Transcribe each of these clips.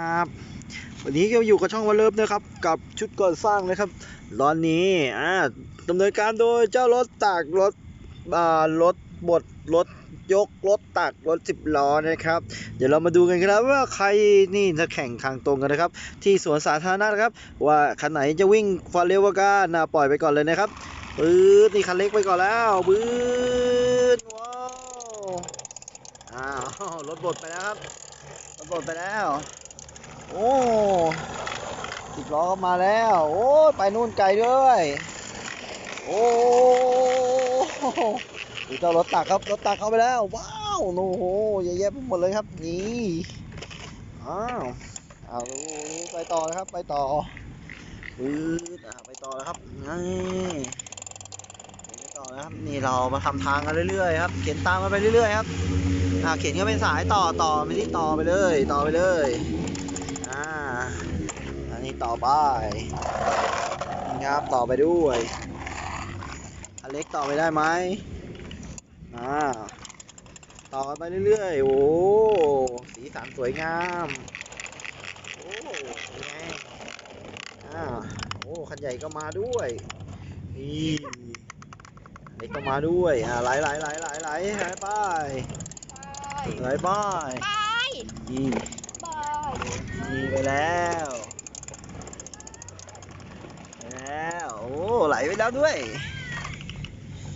ครับวันนี้ก็อยู่กับช่องวันเลิฟนะครับกับชุดก่อสร้างนะครับตอนนี้อ่าดำเนินการโดยเจ้ารถตักรถอ่ารถบดรถยกรถตักรถสิบล้อนะครับ เดี๋ยวเรามาดูกันครับว่าใครนี่จะแข่งทางตรงกันนะครับ ที่สวนสาธารณะนะครับ ว่าคันไหนจะวิ่งฟาเร็วกว่ากันนะปล่อยไปก่อนเลยนะครับปื๊ดนี่คันเล็กไปก่อนแล้วปื๊ดว้าวอ้าวรถบดไปแล้วครับรถบดไปแล้ว โอ้สิบล้อก็มาแล้ว โอ้ยไปนู่นไกลด้วย โอ้ดูเจ้ารถตักครับ รถตักเข้าไปแล้ว ว้าวโอ้โหเยอะแยะไปหมดเลยครับ นี่อ้าวเอาดูไปต่อนะครับ ไปต่อปื๊ดอ่าไปต่อแล้วครับนี่ไปต่อนะครับ นี่เรามาทำทางกันเรื่อยๆครับ เข็นตามกันไปเรื่อยๆครับ อ่าเข็นก็เป็นสายต่อต่อไปที่ต่อไปเลย ต่อไปเลย อ่า อันนี้ต่อไปนี่ครับต่อไปด้วยอันเล็กต่อไปได้ไหมอ่า ต่อกันไปเรื่อยๆ โอ้ สีสันสวยงาม โอ้เป็นไงอ่า โอ้คันใหญ่ก็มาด้วย นี่เล็กก็มาด้วย อ่าไหลไหลไหลไหลไหลไหลไปไหลไป ไปนี่ ไปนี่ไปแล้วแล้วโอ้ไหลไปแล้วด้วย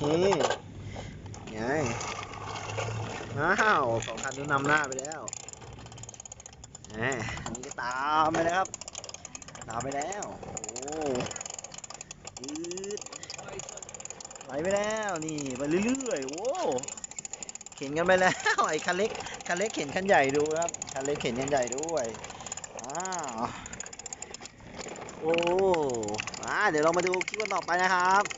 นี่ไงอ้าวสองคันนู้นนำหน้าไปแล้วแหมอันนี้ก็ตามไปแล้วครับตามไปแล้วโอ้ยืดไหลไปแล้วนี่ไปเรื่อยๆโอ้ เข็นกันไปแล้ว ไอ้คันเล็กคันเล็กเข็นคันใหญ่ดูครับคันเล็กเข็นคันใหญ่ด้วยอ้าวโอ้อ่าเดี๋ยวเรามาดูคลิปกันต่อไปนะครับ